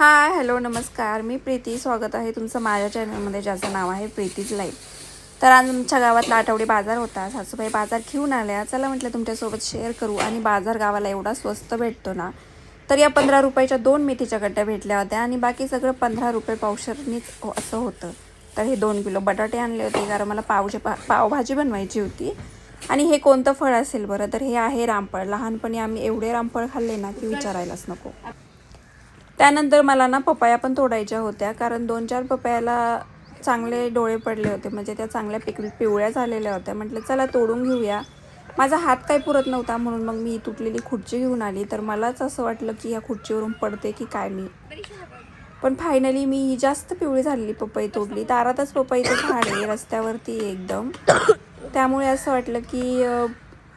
Hi hello नमस्कार. मी प्रीती. स्वागत आहे तुमचं माझ्या चॅनलमध्ये ज्याचं नाव आहे प्रीतीज लाईफ. तर आज आमच्या गावातला आठवडी बाजार होता. सासूबाई बाजार घेऊन आल्या. चला म्हटलं तुमच्यासोबत शेअर करू. आणि बाजार गावाला एवढा स्वस्त भेटतो ना तर या पंधरा रुपयाच्या दोन मेथीच्या गड्ड्या भेटल्या होत्या. आणि बाकी सगळं पंधरा रुपये पावशरनीच हो- असं होतं. तर हे दोन किलो बटाटे आणले होते. कारण मला पावजे पा पावभाजी बनवायची होती. आणि हे कोणतं फळ असेल बरं? तर हे आहे रामफळ. लहानपणी आम्ही एवढे रामफळ खाल्ले ना की विचारायलाच नको. त्यानंतर मला ना पपाया पण तोडायच्या होत्या कारण दोन चार पपयाला चांगले डोळे पडले होते म्हणजे त्या चांगल्या पिक पिवळ्या झालेल्या होत्या. म्हटलं चला तोडून घेऊया. माझा हात काही पुरत नव्हता म्हणून मग मी तुटलेली खुर्ची घेऊन आली. तर मलाच असं वाटलं की ह्या खुर्चीवरून पडते की काय मी. पण फायनली मी ही जास्त पिवळी झालेली पपई तोडली. दारातच पपईचं झाड आहे रस्त्यावरती एकदम. त्यामुळे असं वाटलं की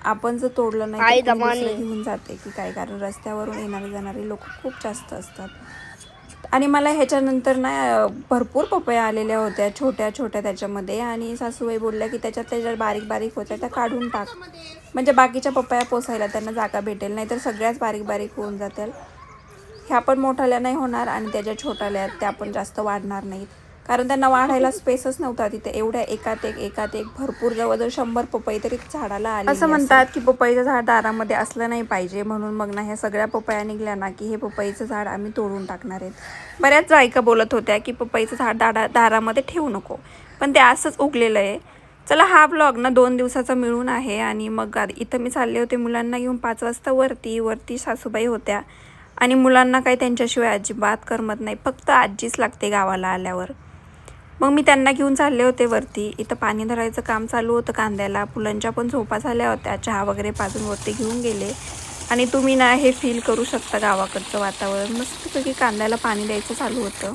आपण जर तोडलं नाही तर घेऊन जाते की काय? कारण रस्त्यावरून येणारे जाणारे लोक खूप जास्त असतात. आणि मला ह्याच्यानंतर ना भरपूर पपया आलेल्या होत्या छोट्या छोट्या त्याच्यामध्ये. आणि सासूबाई बोलल्या की त्याच्यात त्याच्या बारीक बारीक होत्या त्या काढून टाक. म्हणजे बाकीच्या पपया पोसायला त्यांना जागा भेटेल नाही तर सगळ्याच बारीक बारीक होऊन जातील. ह्या पण मोठाल्या नाही होणार आणि त्याच्या छोटाल्या आहेत, त्या पण जास्त वाढणार नाहीत. कारण त्यांना वाढायला स्पेसच नव्हता तिथे. एवढ्या एकात एक एकात एक भरपूर जवळजवळ शंभर पपई तरी झाडाला आले असं म्हणतात की पपईचं झाड दारामध्ये असलं नाही पाहिजे. म्हणून मग ना ह्या सगळ्या पपया निघल्या ना की हे पपईचं झाड आम्ही तोडून टाकणार आहेत. बऱ्याच बायका बोलत होत्या की पपईचं झाड दारा दारामध्ये ठेवू नको. पण ते असंच उगलेलं आहे. चला हा ब्लॉग ना दोन दिवसाचा मिळून आहे आणि मग इथं मी चालले होते मुलांना घेऊन पाच वाजता वरती. वरती सासूबाई होत्या. आणि मुलांना काही त्यांच्याशिवाय अजिबात करमत नाही. फक्त आजीच लागते गावाला आल्यावर. मग मी त्यांना घेऊन चालले होते वरती. इथं पाणी धरायचं काम चालू होतं कांद्याला. पुलांच्या पण झोपा झाल्या होत्या. चहा वगैरे पाजून वरती घेऊन गेले. आणि तुम्ही ना हे फील करू शकता गावाकडचं वातावरण. मस्तपैकी कांद्याला पाणी द्यायचं चालू होतं.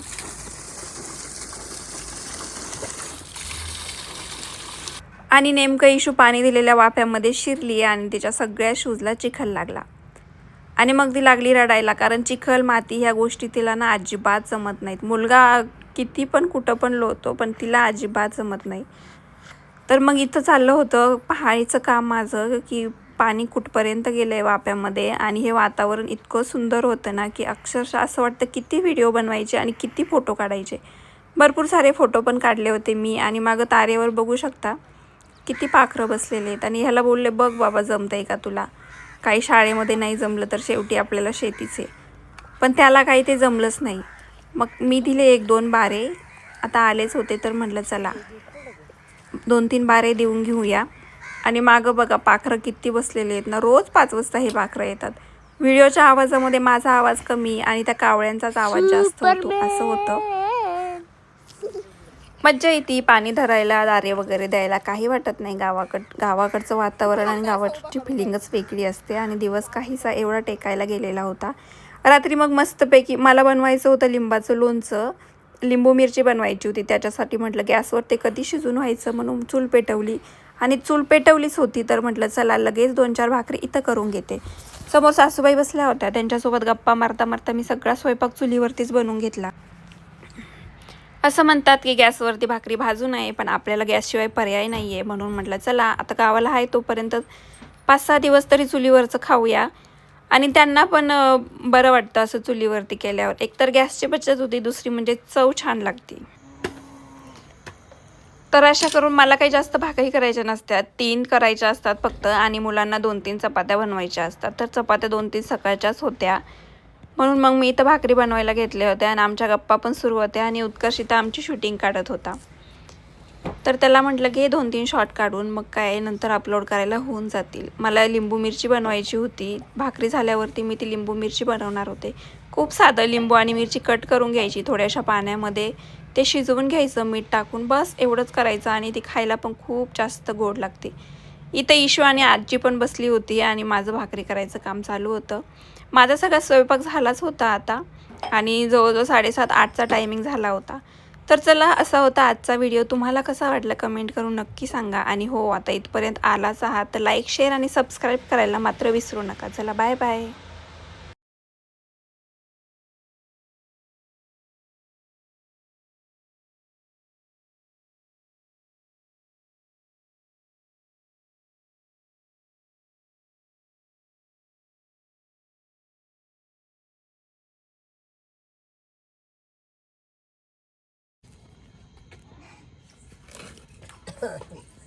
आणि नेमकं इशू पाणी दिलेल्या वाफ्यामध्ये शिरली आणि तिच्या सगळ्या शूजला चिखल लागला. आणि मग ती लागली रडायला कारण चिखल माती ह्या गोष्टी तिला ना अजिबात जमत नाहीत. मुलगा किती पण कुठं पण लोतो पण तिला अजिबात जमत नाही. तर मग इथं चाललं होतं पहाडीचं काम माझं की पाणी कुठपर्यंत गेलं आहे वाप्यामध्ये आणि हे वातावरण इतकं सुंदर होतं ना की अक्षरशः असं वाटतं किती व्हिडिओ बनवायचे आणि किती फोटो काढायचे. भरपूर सारे फोटो पण काढले होते मी आणि मागं तारेवर बघू शकता किती पाखरं बसलेले आहेत. आणि ह्याला बोलले बघ बाबा जमतंय का तुला? काही शाळेमध्ये नाही जमलं तर शेवटी आपल्याला शेतीच आहे. पण त्याला काही ते जमलंच नाही. मग मी दिले एक दोन बारे. आता आलेच होते तर म्हटलं चला. दोन तीन बारे देऊन घेऊया. आणि मागं बघा पाखरं किती बसलेले आहेत ना. रोज पाच वाजता हे पाखरं येतात. व्हिडिओच्या आवाजामध्ये माझा आवाज कमी आणि त्या कावळ्यांचाच आवाज जास्त होतो. असं होतं. मज्जा येते पाणी धरायला दारे वगैरे द्यायला. काही वाटत नाही गावाकड गावाकडचं वातावरण आणि गावाकडची फिलिंगच वेगळी असते. आणि दिवस काहीसा एवढा टेकायला गेलेला होता. रात्री मग मस्तपैकी मला बनवायचं होतं लिंबाचं लोणचं. लिंबू मिरची बनवायची होती. त्याच्यासाठी म्हटलं गॅसवर ते कधी शिजून व्हायचं? म्हणून चूल पेटवली. आणि चूल पेटवलीच होती तर म्हटलं चला लगेच दोन चार भाकरी इथं करून घेते. समोर सासूबाई बसल्या होत्या. त्यांच्यासोबत गप्पा मारता मारता मी सगळा स्वयंपाक चुलीवरतीच बनवून घेतला. असं म्हणतात की गॅसवरती भाकरी भाजू नये पण आपल्याला गॅसशिवाय पर्याय नाही आहे म्हणून म्हटलं चला आता गावाला आहे तोपर्यंत पाच सहा दिवस तरी चुलीवरचं खाऊया. आणि त्यांना पण बरं वाटतं असं चुलीवरती केल्यावर. एकतर गॅसची बचत होती दुसरी म्हणजे चव छान लागते. तर अशा करून मला काही जास्त भाकरी करायच्या नसतात तीन करायच्या असतात फक्त आणि मुलांना दोन तीन चपात्या बनवायच्या असतात. तर चपात्या दोन तीन सकाळच्याच होत्या. म्हणून मग मी इथं भाकरी बनवायला घेतल्या होत्या आणि आमच्या गप्पा पण सुरू होत्या आणि उत्कर्ष इथं आमची शूटिंग काढत होता. तर त्याला म्हटलं की दोन तीन शॉट काढून मग काय नंतर अपलोड करायला होऊन जातील. मला लिंबू मिरची बनवायची होती. भाकरी झाल्यावरती मी ती लिंबू मिरची बनवणार होते. खूप साधं लिंबू आणि मिरची कट करून घ्यायची थोड्याशा पाण्यामध्ये. ते शिजवून घ्यायचं मीठ टाकून बस एवढंच करायचं आणि ती खायला पण खूप जास्त गोड लागते. इथं इशू आणि आजी पण बसली होती आणि माझं भाकरी करायचं काम चालू होतं. माझा सगळा स्वयंपाक झालाच होता आता आणि जवळजवळ साडेसात आठचा टायमिंग झाला होता. तर चला असा होता आजचा व्हिडिओ तुम्हाला कसा वाटला कमेंट करून नक्की सांगा. आणि हो आता इथपर्यंत आलाच आहात. तर लाईक शेअर आणि सबस्क्राईब करायला मात्र विसरू नका. चला बाय बाय perfect.